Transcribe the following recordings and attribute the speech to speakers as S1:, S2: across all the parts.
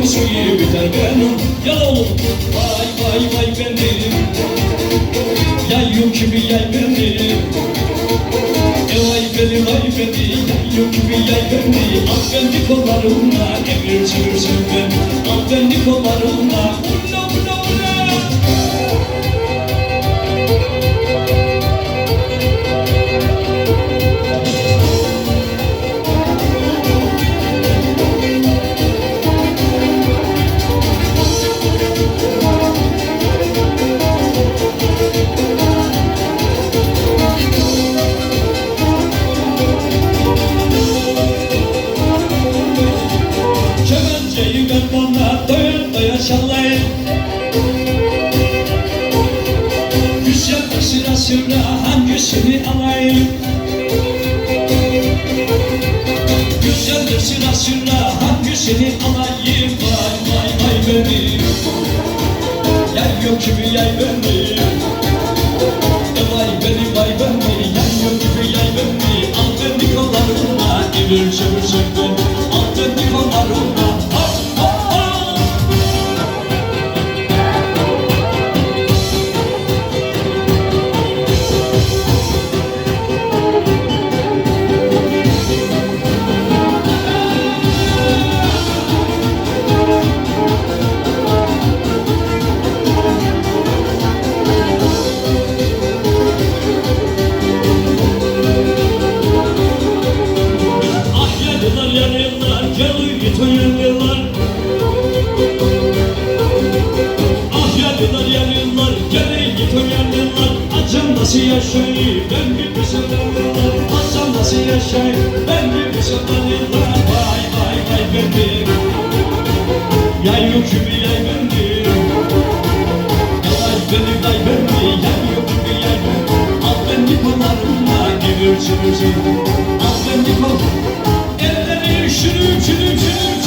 S1: Deniz suyu biter benim. Yalı vay vay vay benim. Yay yok gibi yay benim. E vay beni vay beni. Yay yok gibi yay beni Al beni kollarımla Emir çevirsin ben Al beni kollarımla Ulla ulla Sıra hangisini alayım Güzel sıra sıra hangisini alayım Vay vay vay benim Yay yok gibi yay benim E vay beni vay beni. Yay yok gibi yay beni. Al beni kollarına Evir çevir çevir Al beni gel git o yanılar Ah yanılar yanılar gel git o yanılar Acam nasıl yaşayayım? Ben gibi sevenler Acam nasıl yaşayayım? Ben gibi sevenler Vay vay vay benim Yay gibi yay benim Yay beni vay beni Yay gibi yay beni Al beni kollarımla Devir çevir çevir Al beni kol Elleri çürüm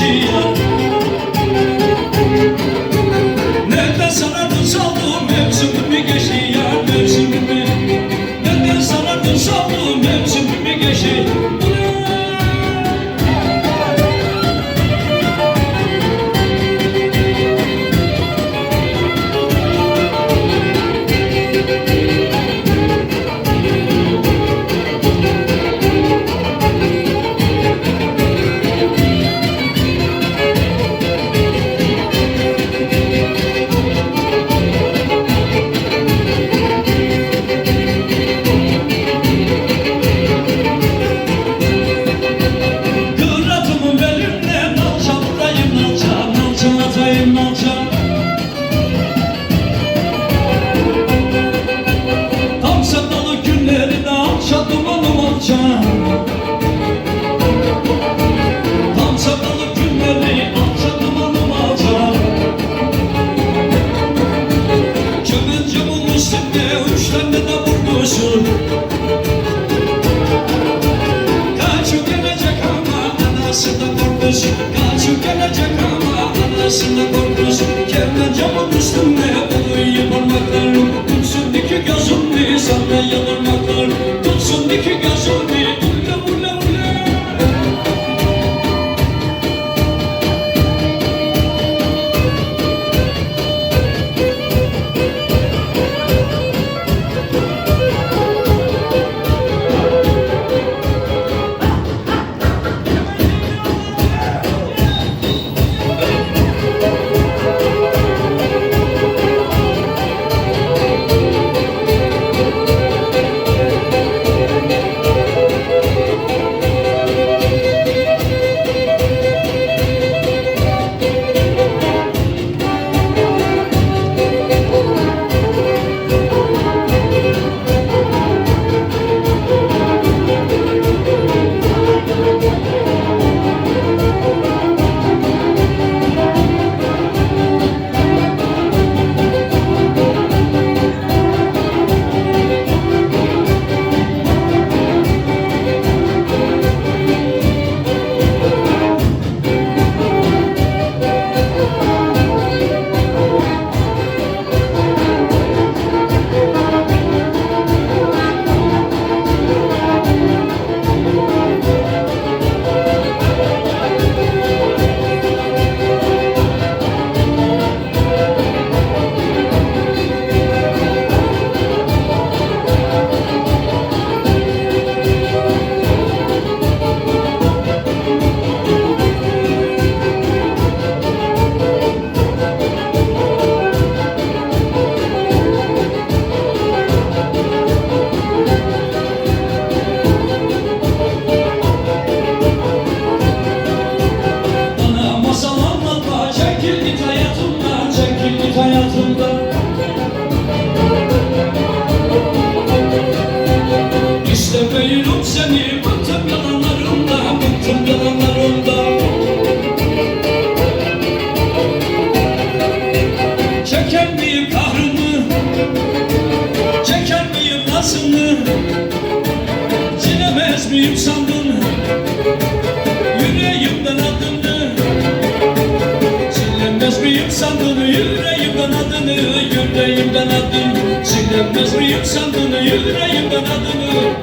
S1: vigia korkmuş Kaçı gelecek ama da korkmuş Kendi camın üstünde. Uyuyup parmaklarım Tutsun iki gözümü sana yanırmaklar Tutsun iki gözümü Silemez miyim sandın? Yüreğimden adını. Silemez miyim sandın? Yüreğimden adını Yüreğimden adını. Silemez miyim sandın? Yüreğimden adını.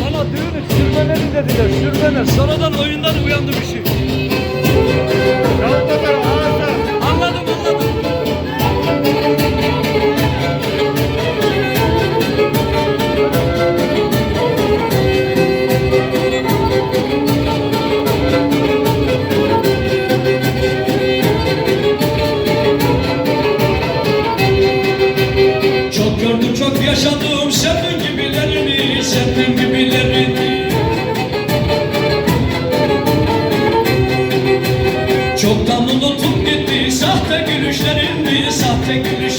S2: Bana düğünü sürmeneli dediler, sürmene.
S1: Sonradan oyundan uyandı bir şey yaşadım senin gibilerini senin gibilerini. Çoktan unutup gitti sahte gülüşlerini sahte gülüşlerini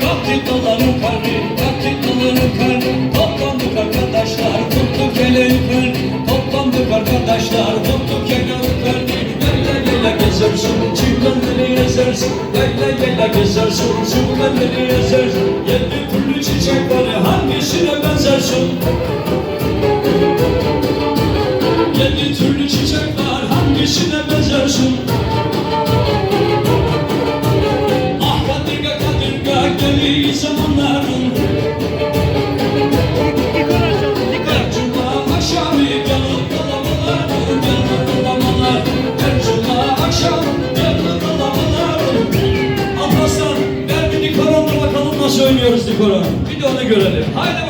S1: kalktı dağların karı kalktı dağların karı Toplandık arkadaşlar tuttuk ele yukarı Toplandık arkadaşlar tuttuk ele yukarı Yayla yayla gezersin çimenleri ezersin Yayla yayla gezersin çimenleri ezersin Yedi türlü çiçek var hangisine benzersin oynuyoruz dikoron Bir de onu görelim. Haydi